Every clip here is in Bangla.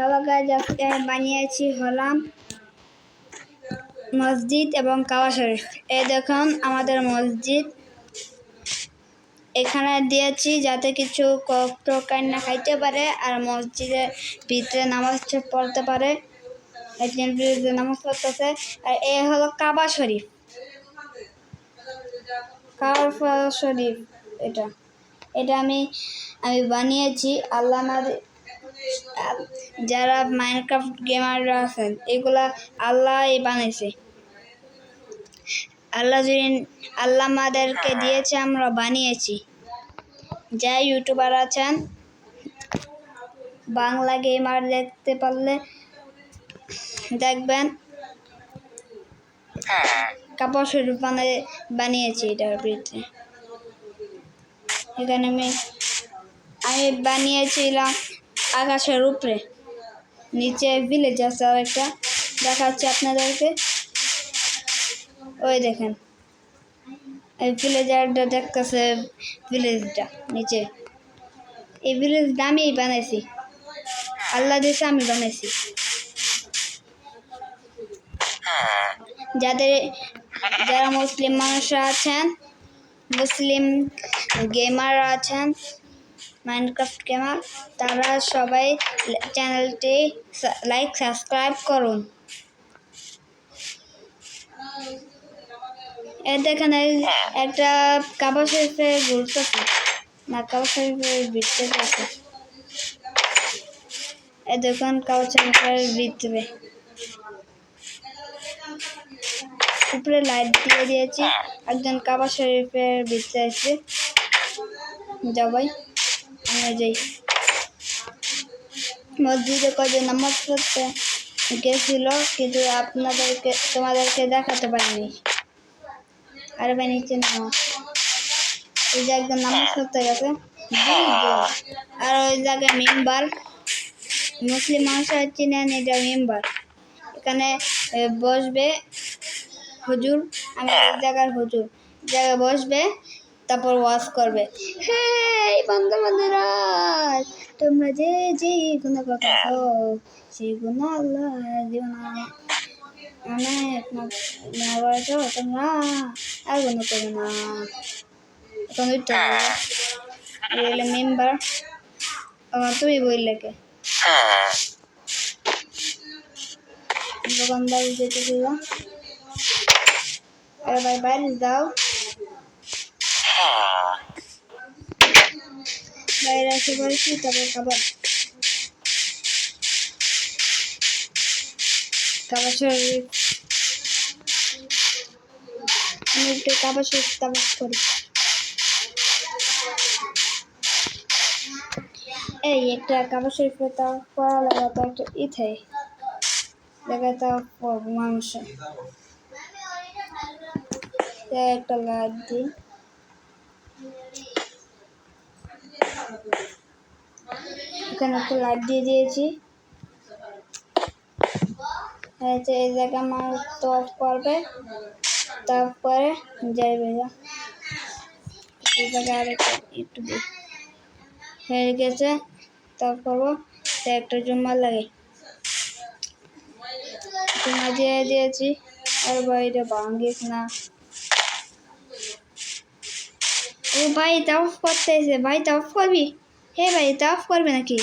হ্যালো গাইজ আজকে আমি বানিয়েছি হলাম মসজিদ এবং কাবা শরীফ। এই দেখুন আমাদের মসজিদ। এখানে দিয়েছি যাতে কিছু প্রকার না খাইতে পারে আর মসজিদের ভিতরে নামাজ পড়তে পারে। নামাজ পড়তেছে। আর এ হলো কাবা শরীফ। কাবা শরীফ এটা। এটা আমি আমি বানিয়েছি। আল্লাহ যারা মাইনক্রাফট গেমাররা আছেন এগুলা আল্লাহ বানিয়েছে। আল্লাহ যদি আল্লাহ আমাদেরকে দিয়েছে আমরা বানিয়েছি। যা ইউটিউবার আছেন বাংলা গেমার দেখতে পারলে দেখবেন। কাপড় শরীফ বানিয়ে বানিয়েছি এটার ভিতরে। এখানে আমি আমি বানিয়েছিলাম আকাশের উপরে। নিচে ভিলেজ আছে আর একটা দেখাচ্ছি আপনাদেরকে। ওই দেখেন। এই ভিলেজারটা দেখতেছে ভিলেজটা নিচে। এই ভিলেজটা আমি বানাইছি। আল্লাহ দিয়েছে আমি বানাইছি। যাদের, যারা মুসলিম মানুষরা আছেন, মুসলিম গেমার আছেন মাইনক্রাফট গেমার তারা সবাই চ্যানেলটি লাইক সাবস্ক্রাইব করুন। এ দেখেন একটা কাবা শরীফে ঘুরতেছে। না কাবা শরীফের ভিতরে আছে এ দেখুন কাবা শরীফের ভিতরে। উপরে লাইট দিয়ে দিয়েছি। একজন কাবা শরীফের বৃত্তে আছে। যাবাই আমরা যাই মসজিদে কজন নামাজ পড়তে গেছিল, কিন্তু আপনাদেরকে, তোমাদেরকে দেখাতে পারিনি। আর ভাই, নিচে নামাজ এই যে একজন নামাজ পড়তে গেছে। আর ওই জায়গায় মেম্বার। মুসলিম মানুষরা চিনেন, এটা মেম্বার। এখানে বসবে হুজুর। আমি এক জায়গার হুজুর। জায়গায় বসবে তারপর ওয়াশ করবে। হ্যাঁ বন্ধু বন্ধুরা তোমরা যে যে গুণ করো সেই গুণ আল্লাহ অনেক না বলেছ তোমরা আর গুণ না। মেম্বার তুমি বললে কে? দোকানদার আরে ভাই, বাইরে যাও। বাইরে এসে পড়েছি তারপর খাবার। খাবার শরীর আমি একটু করি এই, একটা কাবা শরীফে পড়া লাগা একটা ইথে দেখা তা পড়ব মানুষের। একটা লাইট দিই। এখানে একটা লাইট দিয়ে দিয়েছি। এই জায়গা মানুষ তফ করবে তারপরে যাইবে এই জায়গায় আরেকটা একটু হয়ে গেছে। তারপর একটা জুম্মা লাগে। জুম্মা দিয়ে দিয়েছি। আর বাইরে ভাঙ্গিস না। ও ভাই তাফ করতেছে। ভাই তাফ করবি? হে ভাই, এটা অফ করবে নাকি?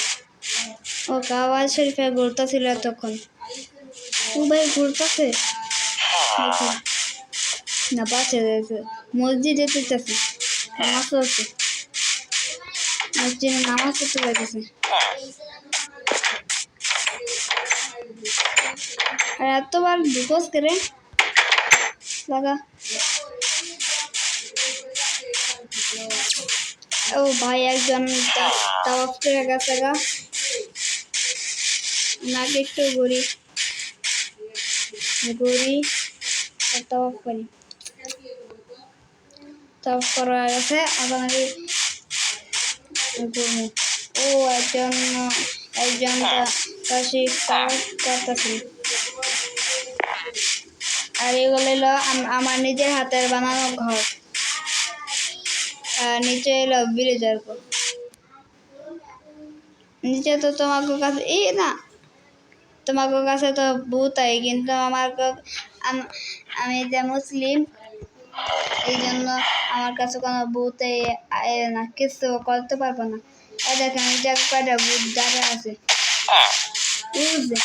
ও কাওয়াজ শরীফে ঘুরতেছিল তখন ও ভাই, ঘুরতেছে? না পাশে মসজিদে যেতেছে নামাজ পড়ছে মসজিদে নামাজ পড়তে যাইতেছে। আর এতবার ঢুকোস করে লাগা। ও ভাই, একজন করে গেছে গা। নাকে একটু ঘুরি। ঘুরি তাওয়াফ করি। তাওয়াফ করা গেছে আবার ঘুরবো। ও, একজন একজন তাওয়াফ করতেছি। আর এগুলো আমার নিজের হাতের বানানো ঘর। আর নিচে এলো ভিলেজার নিচে তো তোমাকে কাছে এই না তোমাদের কাছে তো ভূতাই কিন্তু আমার আমি যে মুসলিম, এই জন্য আমার কাছে কোনো ভূতে না, কিছু করতে পারব না। এই দেখেন যে কয়টা ভূত দাঁড়া আছে। বুঝছে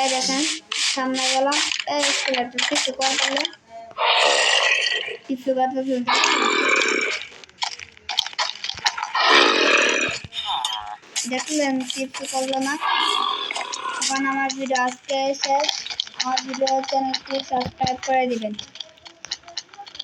এই দেখেন, সামনে গেলাম, এই কিছু করলে কিছু কথা দেখলেন কিছু করল না। এখন আমার ভিডিও আজকে শেষ। আমার ভিডিও চ্যানেলটি সাবস্ক্রাইব করে দিবেন।